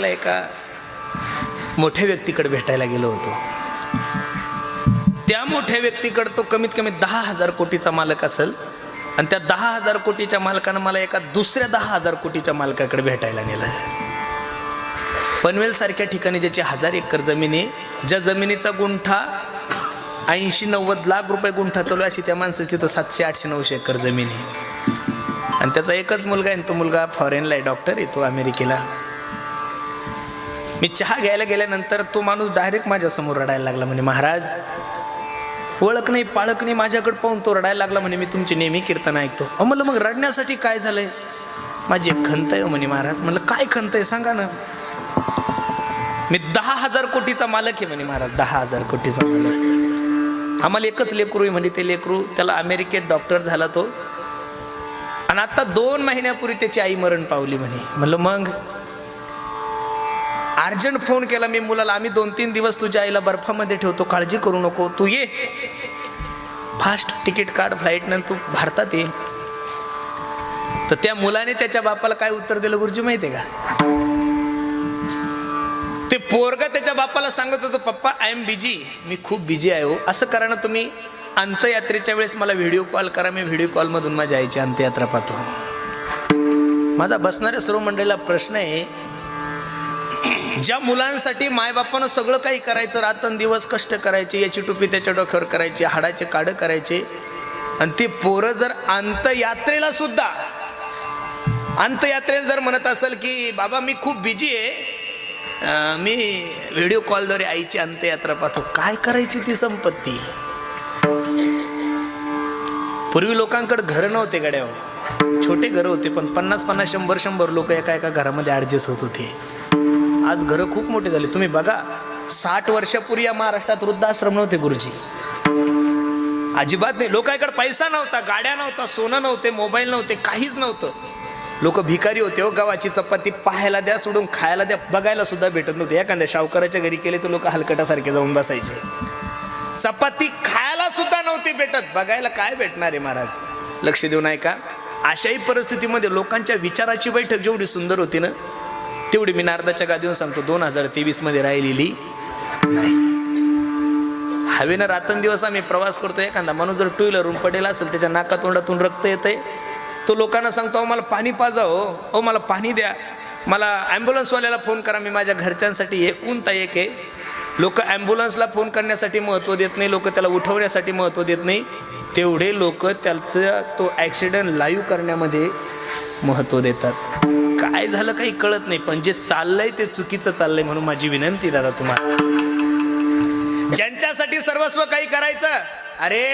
एका मोठ्या व्यक्तीकडे भेटायला गेलो होतो. त्या मोठ्या व्यक्तीकडे तो कमीत कमी दहा हजार कोटीचा मालक असेल आणि त्या दहा हजार कोटीच्या मालकानं मला एका दुसऱ्या दहा हजार कोटीच्या मालकाकडे भेटायला नेलं. पनवेल सारख्या ठिकाणी ज्याची हजार एकर जमीन आहे ज्या जमिनीचा गुंठा ऐंशी नव्वद लाख रुपये गुंठा चालू अशी त्या माणसाची तिथं सातशे आठशे नऊशे एकर जमीन आहे. आणि त्याचा एकच मुलगा आहे तो मुलगा फॉरेनला आहे डॉक्टर आहे तो अमेरिकेला. मी चहा घ्यायला गेल्यानंतर तो माणूस डायरेक्ट माझ्यासमोर रडायला लागला म्हणे महाराज ओळख नाही पाळख नाही माझ्याकडे पाहून तो रडायला लागला म्हणे मी तुमची नेहमी कीर्तन ऐकतो. अहो म्हणलं मग रडण्यासाठी काय झालंय? माझी एक खंत आहे हो म्हणे महाराज. म्हणलं काय खंत आहे? सांगा ना. मी दहा हजार कोटीचा मालक आहे म्हणे महाराज दहा हजार कोटीचा मालक. आम्हाला एकच लेकरू आहे म्हणे ते लेकरू त्याला अमेरिकेत डॉक्टर झाला तो. आणि आता दोन महिन्यापूर्वी त्याची आई मरण पावली म्हणे. म्हणलं मग? अर्जंट फोन केला मी मुलाला आम्ही दोन तीन दिवस तुझ्या आईला बर्फामध्ये ठेवतो काळजी करू नको तू ये. फास्ट तिकीट काढ फ्लाईटनं तू भारतात ये. तर त्या मुलाने त्याच्या बापाला काय उत्तर दिलं गुरुजी माहिती आहे का? ते पोरगा त्याच्या बापाला सांगत होतं पप्पा आय एम बिजी मी खूप बिजी आहे हो. असं करा ना तुम्ही अंत्ययात्रेच्या वेळेस मला व्हिडिओ कॉल करा मी व्हिडिओ कॉलमधून माझ्या आईची अंत्ययात्रा पाहतो. माझा बसणाऱ्या सर्व मंडळीला प्रश्न आहे ज्या मुलांसाठी मायबापानं सगळं काही करायचं रातन दिवस कष्ट करायचे याची टोपी त्याच्या डोक्यावर करायची हाडाचे काडं करायचे आणि ते पोरं जर अंतयात्रेला सुद्धा अंतयात्रेला जर म्हणत असेल की बाबा मी खूप बिजी आहे. मी व्हिडिओ कॉलद्वारे आईची अंतयात्रा पाहतो. काय करायची ती संपत्ती? पूर्वी लोकांकडे घरं नव्हते गड्यावर हो. छोटे घरं होते पण पन्नास पन्नास शंभर शंभर लोक एका एका घरामध्ये ॲडजस्ट होत होते. आज घरं खूप मोठी झाली. तुम्ही बघा साठ वर्षापूर्वी या महाराष्ट्रात वृद्धाश्रम नव्हते गुरुजी. अजिबात नाही. लोकांकडे पैसा नव्हता गाड्या नव्हता सोनं नव्हते मोबाईल नव्हते काहीच नव्हतं. लोक भिकारी होते हो गव्हाची चपाती पाहायला द्या सोडून खायला द्या बघायला सुद्धा भेटत नव्हते. एखाद्या शावकराच्या घरी केले तर लोक हलकटासारखे जाऊन बसायचे. चपाती खायला सुद्धा नव्हती भेटत. बघायला काय भेटणार आहे महाराज? लक्ष देऊन ऐका अशाही परिस्थितीमध्ये लोकांच्या विचाराची बैठक जेवढी सुंदर होती ना तेवढी मी नारदाच्या गादीवर सांगतो दोन हजार तेवीसमध्ये राहिलेली नाही. हवेनं रात्रंदिवस आम्ही प्रवास करतो एखादा माणूस जर टू व्हीलरून पडेल असेल त्याच्या नाकातोंडातून रक्त येते तो लोकांना सांगतो अहो मला पाणी पाजा हो. अहो मला पाणी द्या. मला ॲम्ब्युलन्सवाल्याला फोन करा. मी माझ्या घरच्यांसाठी एकूणता एक आहे. लोक ॲम्ब्युलन्सला फोन करण्यासाठी महत्त्व देत नाही लोक त्याला उठवण्यासाठी महत्त्व देत नाही. तेवढे लोक त्याचं तो ॲक्सिडेंट लाईव्ह करण्यामध्ये महत्त्व देतात. काय झालं काही कळत नाही पण जे चाललंय ते चुकीचं चाललंय म्हणून माझी विनंती दादा तुम्हाला. ज्यांच्यासाठी सर्वस्व काही करायचं अरे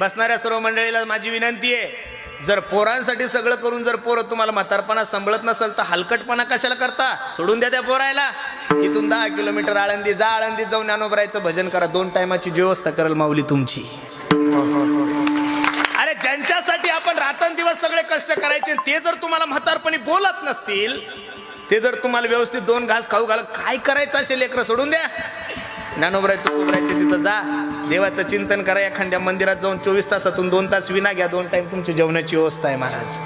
बसणाऱ्या सर्व मंडळीला माझी विनंती आहे जर पोरांसाठी सगळं करून जर पोरं तुम्हाला म्हातारपणा संभळत नसेल तर हलकटपणा कशाला करता? सोडून द्या त्या पोरायला. इथून दहा किलोमीटर आळंदी जा आळंदीत जाऊन ज्ञानोबरायचं भजन करा. दोन टायमाची व्यवस्था करेल माऊली तुमची. हो, हो, हो. ज्यांच्यासाठी आपण रात्रंदिवस सगळे कष्ट करायचे ते जर तुम्हाला म्हातारपणी बोलत नसतील ते जर तुम्हाला व्यवस्थित दोन घास खाऊ घाल काय करायचं असेल लेकरं सोडून द्या. ज्ञानोबराय तुकोबरायचे तिथं जा. देवाचं चिंतन करा एखाद्या मंदिरात जाऊन चोवीस तासातून दोन तास विना घ्या दोन टाइम तुमची जेवणाची व्यवस्था आहे महाराज.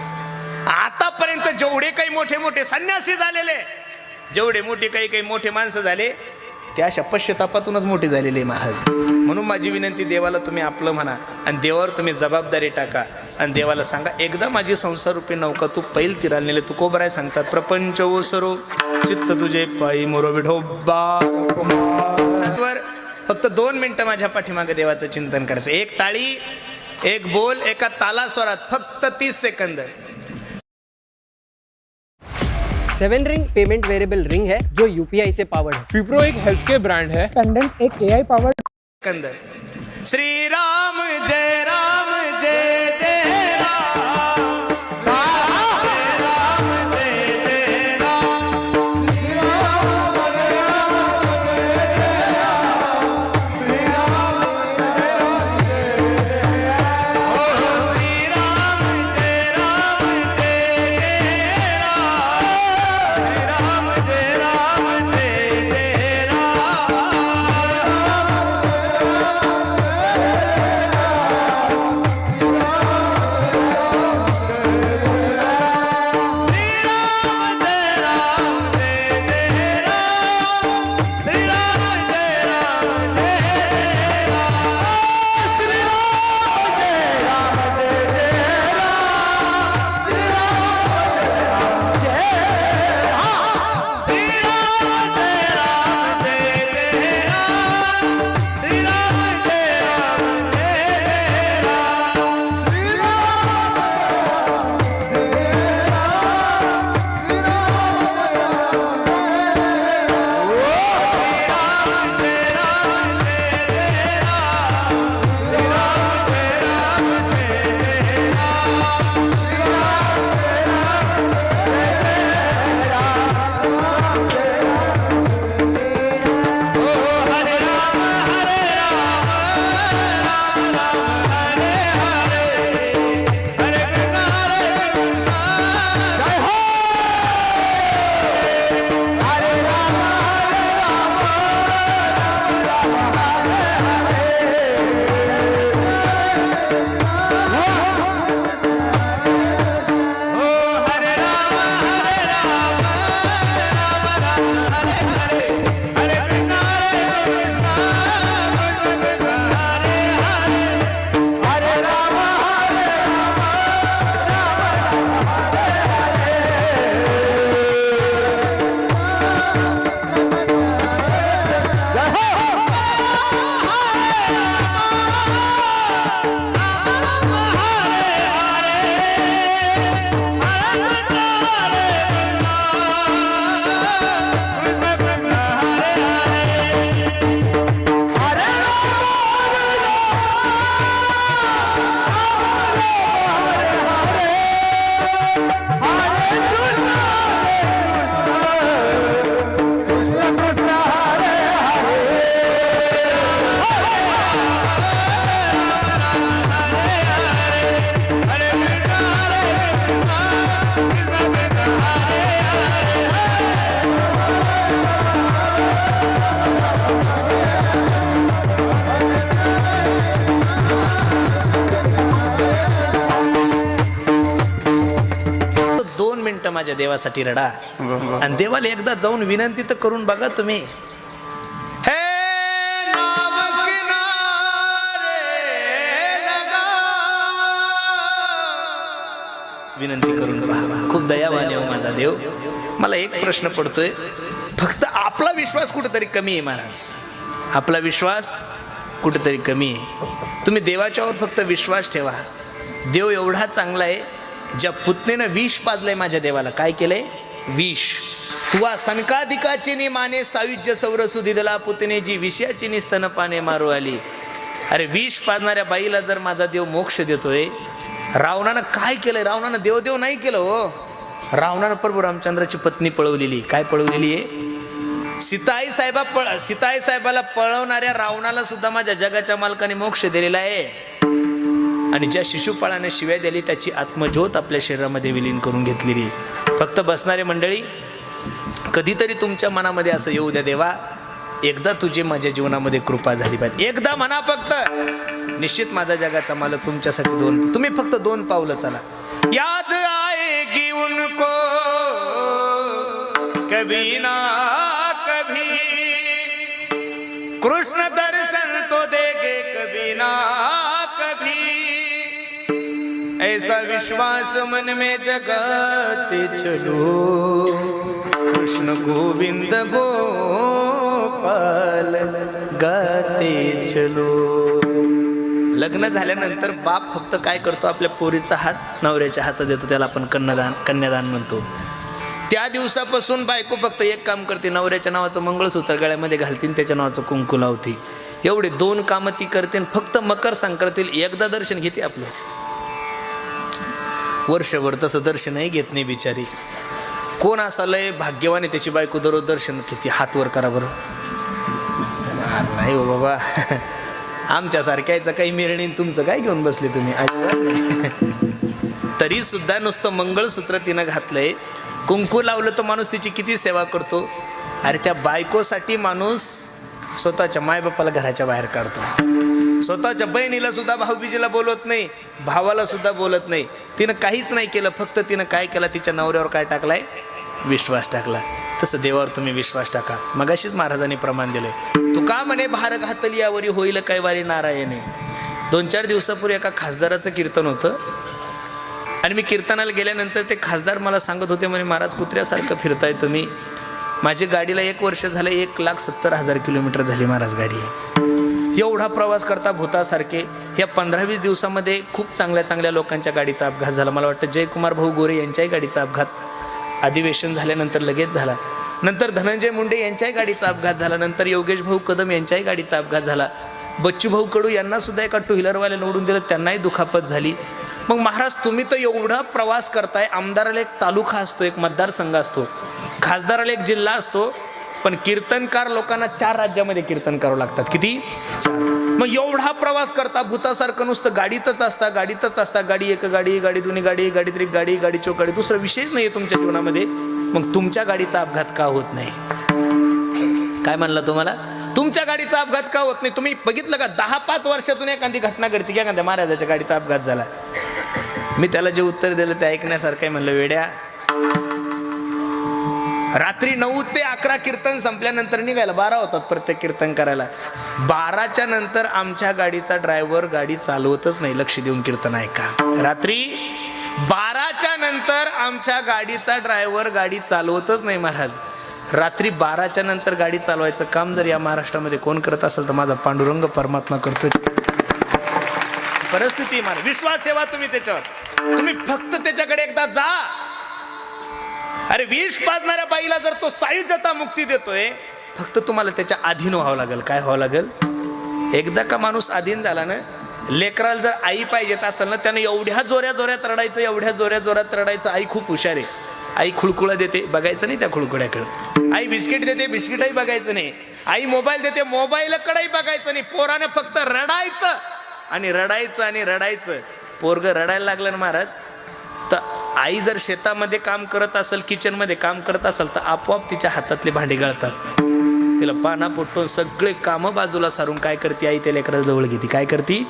आतापर्यंत जेवढे काही मोठे मोठे संन्यासी झालेले जेवढे मोठे काही काही मोठे माणसं झाले त्या अशा मोठी मोठे झालेले आहे महाराज. म्हणून माझी विनंती देवाला तुम्ही आपलं म्हणा आणि देवावर तुम्ही जबाबदारी टाका आणि देवाला सांगा एकदा माझी संसार रूपी नौका तू पैल तिराल नेले तू कोबराय सांगतात प्रपंच ओसरो चित्त तुझे पायी मोरो विढोबा फक्त दोन मिनटं माझ्या पाठीमागे देवाचं चिंतन करायचं. एक टाळी एक बोल एका ताला स्वरात फक्त तीस second. Seven ring payment variable ring है जो यूपीआई से पावर्ड है। विप्रो एक हेल्थ केयर ब्रांड है। पेंडेंट एक ए आई पावर्ड सेकंद श्री राम। माझ्या देवासाठी रडा. आणि देवाला एकदा जाऊन विनंती तर करून बघा तुम्ही. विनंती करून पहा खूप दयावान आहे हो माझा देव. मला एक प्रश्न पडतोय. फक्त आपला विश्वास कुठेतरी कमी आहे महाराज. आपला विश्वास कुठेतरी कमी आहे. तुम्ही देवाच्यावर फक्त विश्वास ठेवा. देव एवढा चांगला आहे ज्या पुतनेनं विष पाजलंय माझ्या देवाला काय केलंय? विष. तुवा सनकाधिकाची नि माने सायुज्य सौरसु दिदला पुतने जी विषयाची निस्तन पाने मारू आली. अरे विष पाजणाऱ्या बाईला जर माझा देव मोक्ष देतोय रावणानं काय केलंय? रावणानं देवदेव नाही केलं हो. रावणानं प्रभू रामचंद्राची पत्नी पळवलेली. काय पळवलेली आहे? सीताई साहेबा पळ सीताई साहेबाला पळवणाऱ्या रावणाला सुद्धा माझ्या जगाच्या मालकाने मोक्ष दिलेला आहे. आणि ज्या शिशुपाळाने शिव्या दिली त्याची आत्मज्योत आपल्या शरीरामध्ये विलीन करून घेतलेली. फक्त बसणारे मंडळी कधीतरी तुमच्या मनामध्ये असं येऊ द्या देवा एकदा तुझी माझ्या जीवनामध्ये कृपा झाली पाहिजे. एकदा म्हणा फक्त. निश्चित माझा जगाचा मालक तुमच्यासाठी दोन. तुम्ही फक्त दोन पावलं चला. याद आएगी उनको कभी ना ऐसा विश्वास मन में जगाते चलो। कृष्ण गोविंद गोपाल गाते चलो। लग्न झाल्यानंतर बाप फक्त काय करतो? आपल्या पोरीचा हात नवऱ्याच्या हातात देतो त्याला आपण कन्यादान कन्यादान म्हणतो. त्या दिवसापासून बायको फक्त एक काम करते नवऱ्याच्या नावाचं मंगळसूत्र गळ्यामध्ये घालतीन त्याच्या नावाचं कुंकू लावते. एवढे दोन कामं ती करते आणि फक्त मकर संक्रांतील एकदा दर्शन घेते आपलं. वर्षभर तसं दर्शनही घेत नाही बिचारी. कोण असा लय भाग्यवाने त्याची बायको दररोज दर्शन किती हात वर करा बरं. नाही हो बाबा. आमच्यासारख्याचं काही मिरणी तुमचं काय घेऊन बसले तुम्ही? तरी सुद्धा नुसतं मंगळसूत्र तिनं घातलंय. कुंकू लावलं तर माणूस तिची किती सेवा करतो? अरे त्या बायकोसाठी माणूस स्वतःच्या मायबापाला घराच्या बाहेर काढतो. स्वतःच्या बहिणीला सुद्धा भाऊबीजीला बोलत नाही भावाला सुद्धा बोलत नाही. तिनं काहीच नाही केलं फक्त तिनं काय केलं तिच्या नवऱ्यावर काय टाकलाय? विश्वास टाकला. तसं देवावर तुम्ही विश्वास टाका. मगाशीच महाराजांनी प्रमाण दिलंय. तू का म्हणे भार घातली यावरी होईल काय वारी नारायणे. दोन चार दिवसापूर्वी एका खासदाराचं कीर्तन होतं. आणि मी कीर्तनाला गेल्यानंतर ते खासदार मला सांगत होते म्हणे महाराज कुत्र्यासारखं फिरताय तुम्ही. माझी गाडीला एक वर्ष झालं एक लाख सत्तर हजार किलोमीटर झाली महाराज गाडी एवढा प्रवास करता भूतासारखे या पंधरा वीस दिवसामध्ये खूप चांगल्या चांगल्या लोकांच्या गाडीचा अपघात झाला. मला वाटतं जयकुमार भाऊ गोरे यांच्याही गाडीचा अपघात अधिवेशन झाल्यानंतर लगेच झाला. नंतर धनंजय मुंडे यांच्याही गाडीचा अपघात झाला. नंतर योगेश भाऊ कदम यांच्याही गाडीचा अपघात झाला. बच्चू भाऊ कडू यांना सुद्धा एका टू व्हीलरवाल्या निवडून दिलं. त्यांनाही दुखापत झाली. मग महाराज तुम्ही तर एवढा प्रवास करताय. आमदाराला एक तालुका असतो एक मतदारसंघ असतो. खासदाराला एक जिल्हा असतो. पण कीर्तनकार लोकांना चार राज्यामध्ये कीर्तन करावं लागतात. किती? मग एवढा प्रवास करता भूतासारखं नुसतं गाडीतच असता गाडीतच असता गाडी एक गाडी गाडी दोन्ही गाडी गाडी तरी गाडी गाडी चौक गाडी दुसरा विषयच नाही तुमच्या जीवनामध्ये. मग तुमच्या गाडीचा अपघात का होत नाही? काय म्हणलं तुम्हाला? तुमच्या गाडीचा अपघात का होत नाही? तुम्ही बघितलं का? दहा पाच वर्षातून एखादी घटना घडती की एखाद्या महाराजाच्या गाडीचा अपघात झाला. मी त्याला जे उत्तर दिलं ते ऐकण्यासारखं आहे म्हणलं वेड्या रात्री नऊ ते अकरा कीर्तन संपल्यानंतर निघायला बारा होतात प्रत्येक कीर्तन करायला. बाराच्या नंतर आमच्या गाडीचा ड्रायव्हर गाडी चालवतच नाही लक्ष देऊन कीर्तन ऐका. रात्री बाराच्या नंतर आमच्या गाडीचा ड्रायव्हर गाडी चालवतच नाही महाराज. रात्री बाराच्या नंतर गाडी चालवायचं काम जर या महाराष्ट्रामध्ये कोण करत असेल तर माझा पांडुरंग परमात्मा करतो परिस्थिती महाराज. विश्वास ठेवा तुम्ही त्याच्यावर. तुम्ही फक्त त्याच्याकडे एकदा जा. अरे विष पाजणाऱ्या बाईला जर तो सायुज्यता मुक्ती देतोय फक्त तुम्हाला त्याच्या अधीन व्हावं लागेल. काय व्हावं लागेल? एकदा का माणूस अधीन झाला ना लेकराला जर आई पाहिजेत असेल ना त्यानं एवढ्या जोऱ्या जोऱ्यात रडायचं एवढ्या जोऱ्या जोऱ्यात रडायचं आई खूप हुशार आहे. आई खुळकुळा देते बघायचं नाही त्या खुळकुड्याकडं आई बिस्किट देते बिस्किटही बघायचं नाही. आई मोबाईल देते मोबाईलकडेही बघायचं नाही. पोरानं फक्त रडायचं आणि रडायचं आणि रडायचं. पोरग रडायला लागलं ना महाराज तर आई जर शेतामध्ये काम करत असेल किचनमध्ये काम करत असेल तर आपोआप तिच्या हातातले भांडी गळतात. तिला पाना पुटून सगळे कामं बाजूला सारून काय करते आई? त्या लेकराला जवळ घेते. काय करते?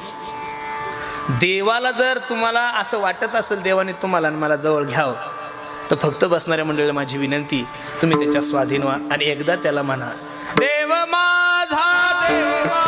देवाला जर तुम्हाला असं वाटत असेल देवाने तुम्हाला आणि मला जवळ घ्यावं तर फक्त बसणाऱ्या मंडळीला माझी विनंती तुम्ही त्याच्या स्वाधीन व्हा आणि एकदा त्याला म्हणा देव माझा देव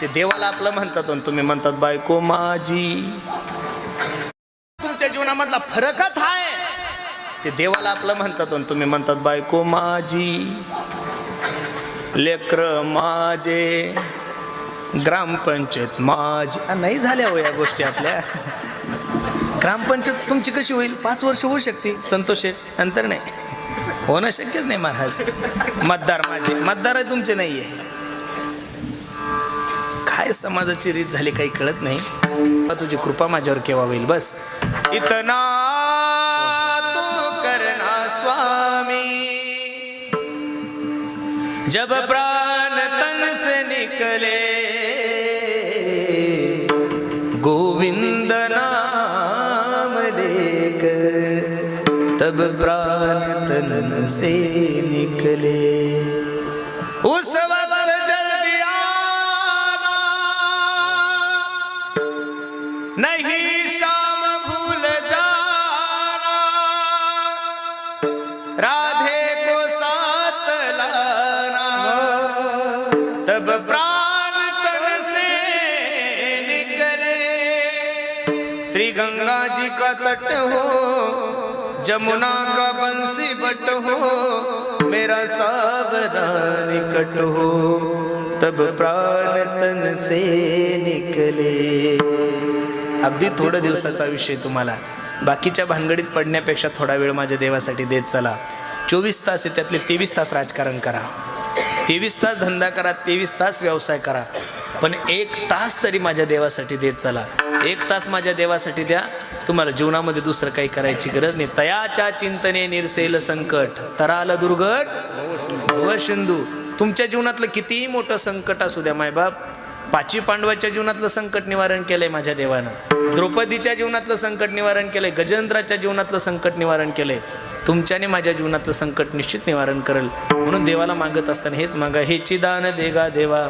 ते देवाला आपलं म्हणतात तुम्ही म्हणतात बायको माझी. तुमच्या जीवनामधला फरकच आहे. ते देवाला आपलं म्हणतात तुम्ही म्हणतात बायको माझी लेकर माझे ग्रामपंचायत माझी. नाही झाल्या हो या गोष्टी आपल्या. ग्रामपंचायत तुमची कशी होईल? पाच वर्ष होऊ शकते. संतोष नंतर नाही. होणं शक्यच नाही महाराज. मतदार माझे. मतदार तुमचे नाही आहे काय समाजाची रीत झाली काही कळत नाही. तुझी कृपा माझ्यावर केव्हा होईल बस इतना तू करना स्वामी. जब प्राण तन से निकले गोविंद नाम लेकर तब प्राण तन से निकले। उस जमुना का बंसी बट हो मेरा सावरा निकट हो तब प्राण तन से निकले। अगदी थोडं दिवसाचा विषय तुम्हाला. बाकीच्या भानगडीत पडण्यापेक्षा थोडा वेळ माझ्या देवासाठी देत चला. चोवीस तास आहे त्यातले तेवीस तास राजकारण करा. तेवीस तास धंदा करा तेवीस तास व्यवसाय करा. पण एक तास तरी माझ्या देवासाठी देत चला. एक तास माझ्या देवासाठी द्या. तुम्हाला जीवनामध्ये दुसरं काही करायची गरज नाही. तयाच्या चिंतने निरसेल संकट. तराल दुर्गट. व सिंधू. तुमच्या जीवनातलं कितीही मोठं संकट असू द्या मायबाप पाचवी पांडवाच्या जीवनातलं संकट निवारण केलंय माझ्या देवानं. द्रौपदीच्या जीवनातलं संकट निवारण केलंय. गजेंद्राच्या जीवनातलं संकट निवारण केलंय. तुमच्याने माझ्या जीवनातलं संकट निश्चित निवारण करेल. म्हणून देवाला मागत असताना हेच मागा. हेची दान देगा देवा.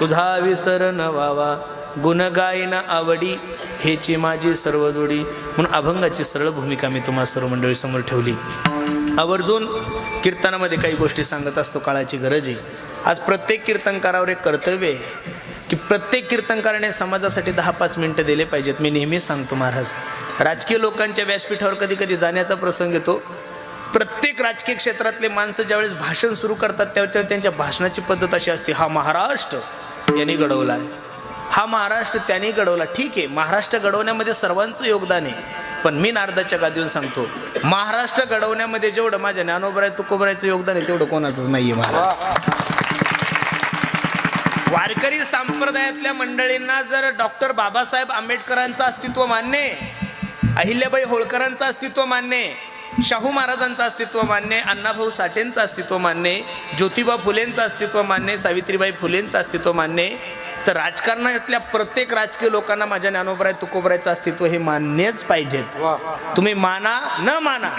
तुझा विसर न व्हावा. गुण गायना आवडी हेची माझी सर्व जोडी. म्हणून अभंगाची सरळ भूमिका मी तुम्हा सर्व मंडळी समोर ठेवली. आवर्जून कीर्तनामध्ये काही गोष्टी सांगत असतो काळाची गरज आहे. आज प्रत्येक कीर्तनकारावर एक कर्तव्य आहे की प्रत्येक कीर्तनकाराने समाजासाठी दहा पाच मिनटं दिले पाहिजेत. मी नेहमीच सांगतो महाराज राजकीय लोकांच्या व्यासपीठावर कधी कधी जाण्याचा प्रसंग येतो. प्रत्येक राजकीय क्षेत्रातले माणसं ज्यावेळेस भाषण सुरू करतात त्यावेळेस त्यांच्या भाषणाची पद्धत अशी असते हा महाराष्ट्र यांनी घडवला आहे. हा महाराष्ट्र त्यांनी घडवला. ठीक आहे महाराष्ट्र घडवण्यामध्ये सर्वांचं योगदान आहे. पण मी नारदाच्या गादीवर सांगतो महाराष्ट्र घडवण्यामध्ये जेवढं माझ्या ज्ञानोबराय तुकोबरायचं योगदान आहे तेवढं कोणाचंच नाही आहे महाराज. वारकरी संप्रदायातल्या मंडळींना जर डॉक्टर बाबासाहेब आंबेडकरांचं अस्तित्व मान्य अहिल्याबाई होळकरांचं अस्तित्व मान्य शाहू महाराजांचं अस्तित्व मान्य अण्णाभाऊ साठेंचं अस्तित्व मान्य ज्योतिबा फुलेंचं अस्तित्व मान्य सावित्रीबाई फुलेंचं अस्तित्व मान्य तर राजकारणातल्या प्रत्येक राजकीय लोकांना माझ्या ज्ञानोबराय तुकोबरायचं अस्तित्व हे मान्यच पाहिजेत. तुम्ही माना न माना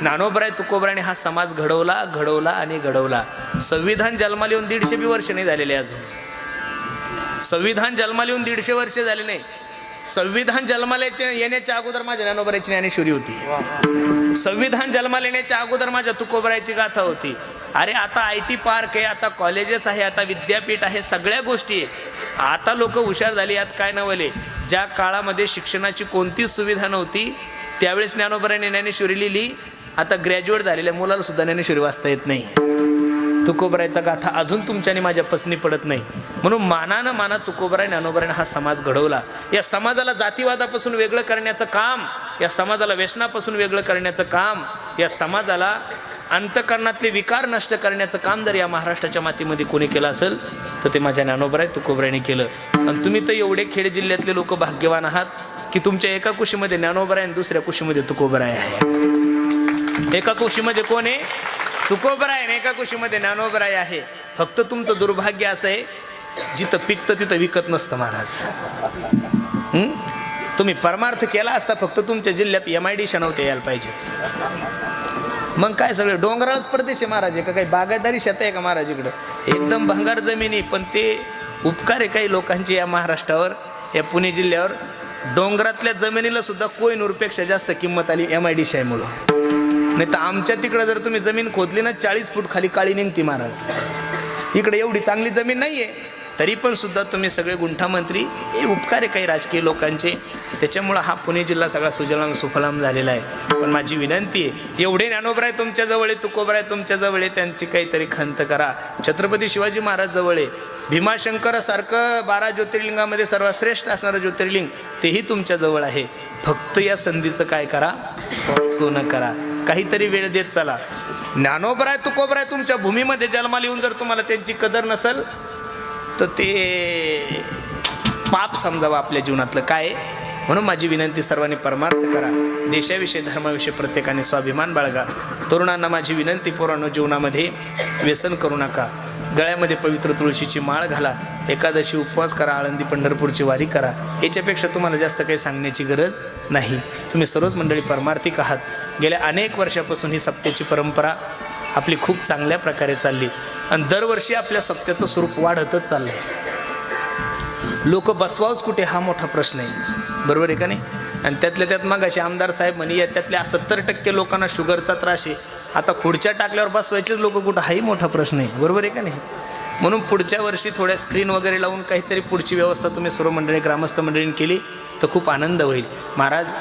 ज्ञानोबराय तुकोबरायने हा समाज घडवला घडवला आणि घडवला. संविधान जन्माला येऊन दीडशे बी वर्ष नाही झालेले अजून. संविधान जन्माला येऊन दीडशे वर्ष झाले नाही. संविधान जन्माला येण्याच्या अगोदर माझ्या ज्ञानोबराची ज्ञानेश्वरी होती. संविधान जन्माला येण्याच्या अगोदर माझ्या तुकोबरायची गाथा होती. अरे आता आय टी पार्क आहे आता कॉलेजेस आहे आता विद्यापीठ आहे सगळ्या गोष्टी आहे. आता लोक हुशार झाली यात काय नवले ज्या काळामध्ये शिक्षणाची कोणतीच सुविधा नव्हती त्यावेळेस ज्ञानोबराने ज्ञानेश्वरी लिहिली. आता ग्रॅज्युएट झालेल्या मुलाला सुद्धा ज्ञानेश्वरी वाचता येत नाही. तुकोबरायचा गाथा अजून तुमच्याने माझ्या पसनी पडत नाही. म्हणून मानानं माना तुकोबराय ज्ञानोबरायने हा समाज घडवला. या समाजाला जातीवादापासून वेगळं करण्याचं काम या समाजाला व्यसनापासून वेगळं करण्याचं काम या समाजाला अंतकरणातले विकार नष्ट करण्याचं काम जर या महाराष्ट्राच्या मातीमध्ये कोणी केलं असेल तर ते माझ्या ज्ञानोबराय तुकोबरायने केलं. आणि तुम्ही तर एवढे खेड जिल्ह्यातले लोक भाग्यवान आहात की तुमच्या एका कुशीमध्ये ज्ञानोबराय आणि दुसऱ्या कुशीमध्ये तुकोबराय आहे. एका कुशीमध्ये कोण आहे? तुकोबराय नाही एका कुशीमध्ये? ज्ञानोबराय आहे. फक्त तुमचं दुर्भाग्य असं आहे जिथं पिकतं तिथं विकत नसतं महाराज. तुम्ही परमार्थ केला असता फक्त तुमच्या जिल्ह्यात एम आय डी शनवते यायला पाहिजेत. मग काय सगळं? डोंगराळच प्रदेश आहे महाराज आहे का काही बागायदारी शेत आहे का महाराज इकडं? एकदम भंगार जमिनी पण ते उपकार आहे काही लोकांचे या महाराष्ट्रावर या पुणे जिल्ह्यावर. डोंगरातल्या जमिनीला सुद्धा कोयनूरपेक्षा जास्त किंमत आली एम आय डी शाहीमुळं. नाही तर आमच्या तिकडं जर तुम्ही जमीन खोदली ना चाळीस फूट खाली काळी निघती महाराज. इकडे एवढी चांगली जमीन नाही आहे तरी पण सुद्धा तुम्ही सगळे गुंठामंत्री हे उपकार आहे काही राजकीय लोकांचे. त्याच्यामुळं हा पुणे जिल्हा सगळा सुजलाम सुफलाम झालेला आहे. पण माझी विनंती आहे एवढे ज्ञानोबराय तुमच्याजवळ आहे तुकोबराय तुमच्याजवळ आहे त्यांची काहीतरी खंत करा. छत्रपती शिवाजी महाराज जवळ आहे. भीमाशंकरासारखं बारा ज्योतिर्लिंगामध्ये सर्वात श्रेष्ठ असणारं ज्योतिर्लिंग तेही तुमच्याजवळ आहे. फक्त या संधीचं काय करा? सोनं करा. काहीतरी वेळ देत चला. ज्ञानोबराय तुकोबराय तुमच्या भूमीमध्ये जन्माला येऊन जर तुम्हाला त्यांची कदर नसल तर ते पाप समजावं आपल्या जीवनातलं. काय? म्हणून माझी विनंती सर्वांनी परमार्थ करा. देशाविषयी धर्माविषयी प्रत्येकाने स्वाभिमान बाळगा. तरुणांना माझी विनंती पोरांनो जीवनामध्ये व्यसन करू नका. गळ्यामध्ये पवित्र तुळशीची माळ घाला. एकादशी उपवास करा. आळंदी पंढरपूरची वारी करा. याच्यापेक्षा तुम्हाला जास्त काही सांगण्याची गरज नाही. तुम्ही सर्वच मंडळी परमार्थिक आहात. गेल्या अनेक वर्षापासून ही सप्त्याची परंपरा आपली खूप चांगल्या प्रकारे चालली. आणि दरवर्षी आपल्या सप्त्याचं स्वरूप वाढतच चाललं आहे लोक बसवावच कुठे हा मोठा प्रश्न आहे. बरोबर आहे का नाही? आणि त्यातल्या त्यात मग असे आमदार साहेब म्हणे याच्यातल्या सत्तर टक्के लोकांना शुगरचा त्रास आहे. आता खुर्च्या टाकल्यावर बसवायचेच लोक कुठं? हाही मोठा प्रश्न आहे. बरोबर आहे का नाही? म्हणून पुढच्या वर्षी थोड्या स्क्रीन वगैरे लावून काहीतरी पुढची व्यवस्था तुम्ही सर्व मंडळी ग्रामस्थ मंडळींनी केली तर खूप आनंद होईल. महाराज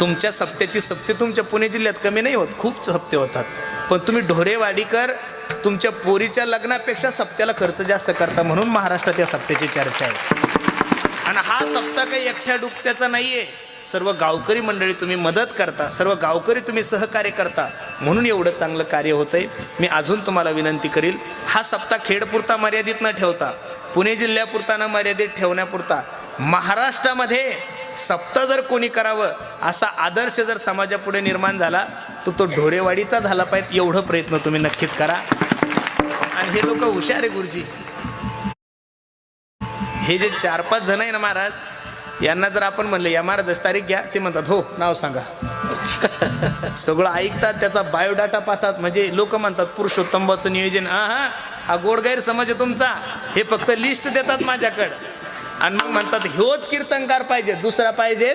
तुमच्या सप्त्याची सप्ते तुमच्या पुणे जिल्ह्यात कमी नाही होत खूप हप्ते होतात. पण तुम्ही ढोरेवाडीकर तुमच्या पोरीच्या लग्नापेक्षा सप्त्याला खर्च जास्त करता म्हणून महाराष्ट्रात या सप्त्याची चर्चा आहे. आणि हा सप्ताह काही एकट्या डुकत्याचा आहे सर्व गावकरी मंडळी तुम्ही मदत करता सर्व गावकरी तुम्ही सहकार्य करता म्हणून एवढं चांगलं कार्य होतंय. मी अजून तुम्हाला विनंती करील हा सप्ताह खेडपुरता मर्यादित न ठेवता पुणे जिल्ह्यापुरता न मर्यादित ठेवण्यापुरता महाराष्ट्रामध्ये सप्ताह जर कोणी करावं असा आदर्श जर समाजापुढे निर्माण झाला तर तो ढोरेवाडीचा झाला पाहिजे एवढं प्रयत्न तुम्ही नक्कीच करा. आणि हे लोक हुशार आहे गुरुजी. हे जे चार पाच जण आहे ना महाराज यांना जर आपण म्हणलं या महाराजाची तारीख घ्या ते म्हणतात हो नाव सांगा. सगळं ऐकतात त्याचा बायोडाटा पाहतात म्हणजे लोक म्हणतात पुरुषोत्तमबाचं नियोजन. हा हा हा गोड गैरसमज आहे तुमचा. हे फक्त लिस्ट देतात माझ्याकडं. आणि मग म्हणतात ह्योच कीर्तनकार पाहिजे दुसरा पाहिजे.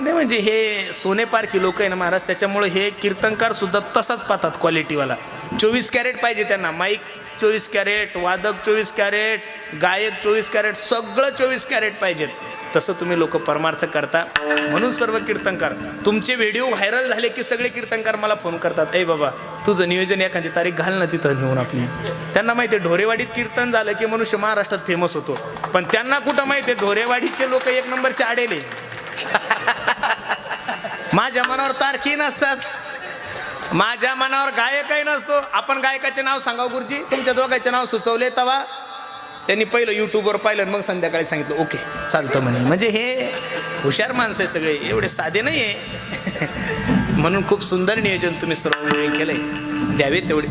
नाही म्हणजे हे सोनेपारखी लोक आहे ना महाराज त्याच्यामुळे हे कीर्तनकार सुद्धा तसाच पाहतात क्वालिटीवाला चोवीस कॅरेट पाहिजे त्यांना माईक चोवीस कॅरेट वादक चोवीस कॅरेट गायक चोवीस कॅरेट सगळं चोवीस कॅरेट पाहिजेत. तसं तुम्ही लोक परमार्थ करता. म्हणून सर्व कीर्तनकार तुमचे व्हिडिओ व्हायरल झाले की सगळे कीर्तनकार मला फोन करतात. ए बाबा तुझं नियोजन एखादी तारीख घाल ना तिथं नेऊन आपली. त्यांना माहिती आहे ढोरेवाडीत कीर्तन झालं की मनुष्य महाराष्ट्रात फेमस होतो. पण त्यांना कुठं माहिती आहे ढोरेवाडीचे लोक एक नंबरचे आडेले. माझ्या मनावर तारखी नसतात. माझ्या मनावर गायकही नसतो. आपण गायकाचे नाव सांगाव गुरुजी? तुमच्या दोघांचे नाव सुचवले तवा. त्यांनी पहिलं युट्यूबवर पाहिलं मग संध्याकाळी सांगितलं ओके चालतं म्हणे. म्हणजे हे हुशार माणसं आहे सगळे एवढे साधे नाही आहे म्हणून खूप सुंदर नियोजन तुम्ही सर्व मंडळी केलंय. द्यावे तेवढे.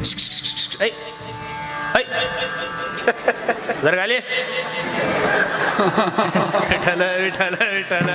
ऐ. जर गाले. विठल विठल विठ्ठल.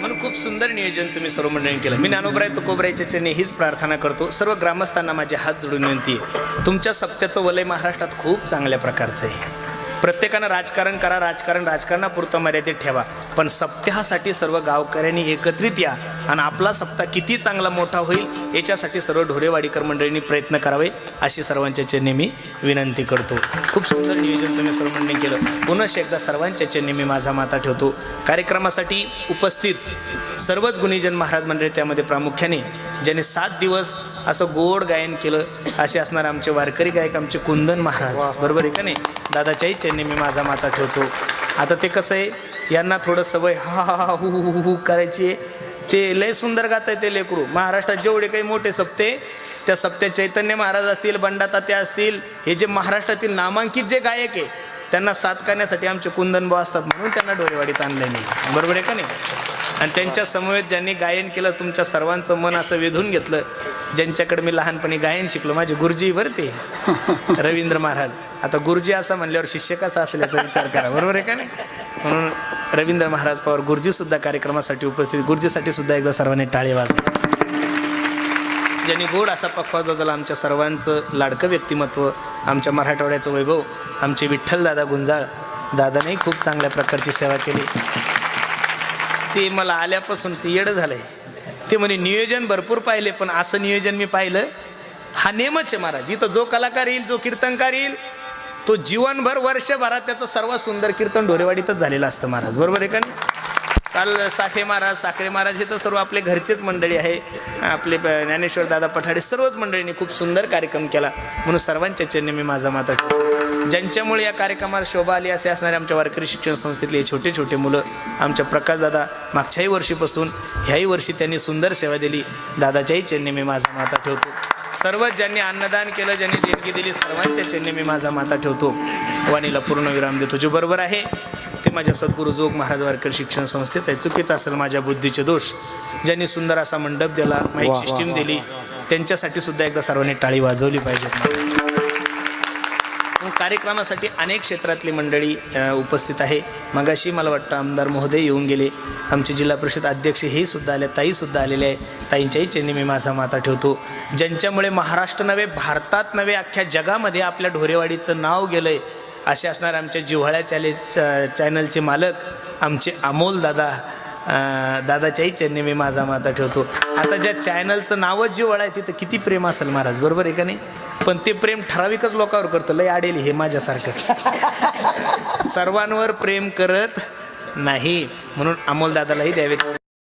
म्हणून खूप सुंदर नियोजन तुम्ही सर्व मंडळी केलं. मी ज्ञानोबराय तुकोबरायच्या चरणी हीच प्रार्थना करतो. सर्व ग्रामस्थांना माझे हात जोडून विनंती आहे. तुमच्या सप्त्याचं वलय महाराष्ट्रात खूप चांगल्या प्रकारचं आहे. प्रत्येकानं राजकारण करा राजकारण राजकारणापुरतं मर्यादित ठेवा. पण सप्त्यासाठी सर्व गावकऱ्यांनी एकत्रित या आणि आपला सप्ताह किती चांगला मोठा होईल याच्यासाठी सर्व ढोरेवाडीकर मंडळींनी प्रयत्न करावे अशी सर्वांच्या चरणी मी विनंती करतो. खूप सुंदर नियोजन तुम्ही सर्व मंडळी केलं. पुनश्च एकदा सर्वांच्या चरणी मी माझा माता ठेवतो. कार्यक्रमासाठी उपस्थित सर्वच गुणीजन महाराज मंडळी त्यामध्ये प्रामुख्याने ज्यांनी सात दिवस असं गोड गायन केलं असे असणार आमचे वारकरी गायक आमचे कुंदन महाराज. बरोबर आहे का नाही? दादाच्याही चरणी मी माझा माता ठेवतो. आता ते कसं आहे यांना थोडं सवय हा हा हा हु हु हु करायची आहे. ते लय सुंदर गात आहे ते लेकरू. महाराष्ट्रात जेवढे काही मोठे सप्ते त्या सप्त्यात चैतन्य महाराज असतील बंडातात्या असतील हे जे महाराष्ट्रातील नामांकित जे गायक आहे त्यांना साथ करण्यासाठी आमचे कुंदनभाऊ असतात म्हणून त्यांना डोरेवाडीत आणलं नाही बरोबर आहे का नाही? आणि त्यांच्या समवेत ज्यांनी गायन केलं तुमच्या सर्वांचं मन असं वेधून घेतलं. ज्यांच्याकडे मी लहानपणी गायन शिकलो माझे गुरुजी बरं ते रवींद्र महाराज. आता गुरुजी असं म्हणल्यावर शिष्य कसा असेल याचा विचार करा बरोबर आहे का नाही? म्हणून रवींद्र महाराज पवार गुरुजीसुद्धा कार्यक्रमासाठी उपस्थित गुरुजीसाठी सुद्धा एकदा सर्वांनी टाळे वाजवा. ज्यांनी गोड असा पक्वा जोजला आमच्या सर्वांचं लाडकं व्यक्तिमत्व आमच्या मराठवाड्याचं वैभव आमचे विठ्ठल दादा गुंजाळ दादाने खूप चांगल्या प्रकारची सेवा केली. ते मला आल्यापासून ते येडं झालंय. ते म्हणे नियोजन भरपूर पाहिले पण असं नियोजन मी पाहिलं हा नेमच आहे महाराज. इथं जो कलाकार येईल जो कीर्तनकार येईल तो जीवनभर वर्षभरात त्याचं सर्वात सुंदर कीर्तन ढोरेवाडीतच झालेलं असतं महाराज. बरोबर आहे का काल साठे महाराज साखरे महाराज हे तर सर्व आपले घरचेच मंडळी आहे. आपले ब- ज्ञानेश्वर दादा पठाडे सर्वच मंडळींनी खूप सुंदर कार्यक्रम केला. म्हणून सर्वांच्या चरणी मी माझा माता ज्यांच्यामुळे या कार्यक्रमाला शोभा आली असे असणारे आमच्या वारकरी शिक्षण संस्थेतले छोटे छोटे मुलं आमच्या प्रकाश दादा मागच्याही वर्षीपासून ह्याही वर्षी त्यांनी सुंदर सेवा दिली. दादाच्याही चरणी मी माझा माता ठेवतो. सर्वच ज्यांनी अन्नदान केलं ज्यांनी देणगी दिली सर्वांच्या चरणी मी माझा माता ठेवतो. वाणीला पूर्ण विराम देतो. जे बरोबर आहे ते माझ्या सद्गुरू जोग महाराज वारकर शिक्षण संस्थेचं आहे. चुकीचं असेल माझ्या बुद्धीचे दोष. ज्यांनी सुंदर असा मंडप दिला माईक सिस्टीम दिली त्यांच्यासाठी सुद्धा एकदा सर्वांनी टाळी वाजवली पाहिजे. कार्यक्रमासाठी अनेक क्षेत्रातली मंडळी उपस्थित आहे. मगाशी मला वाटतं आमदार महोदय येऊन गेले. आमचे जिल्हा परिषद अध्यक्ष हे सुद्धा आले ताईसुद्धा आलेले आहे ताईंच्याही चेन्नी मी माझा माता ठेवतो. ज्यांच्यामुळे महाराष्ट्र नव्हे भारतात नव्हे अख्ख्या जगामध्ये आपल्या ढोरेवाडीचं नाव गेलं आहे असे असणारे आमच्या जिव्हाळ्या चॅले चॅनलचे मालक आमचे अमोल दादा दादाच्याही चरणी मी माझा माता ठेवतो. आता ज्या चॅनलचं नावच जिव्हाळा आहे तिथं किती प्रेम असेल महाराज बरोबर आहे का नाही? पण ते प्रेम ठराविकच लोकांवर करतं लय आडेल हे माझ्यासारखंच. सर्वांवर प्रेम करत नाही म्हणून अमोल दादालाही द्यावेत.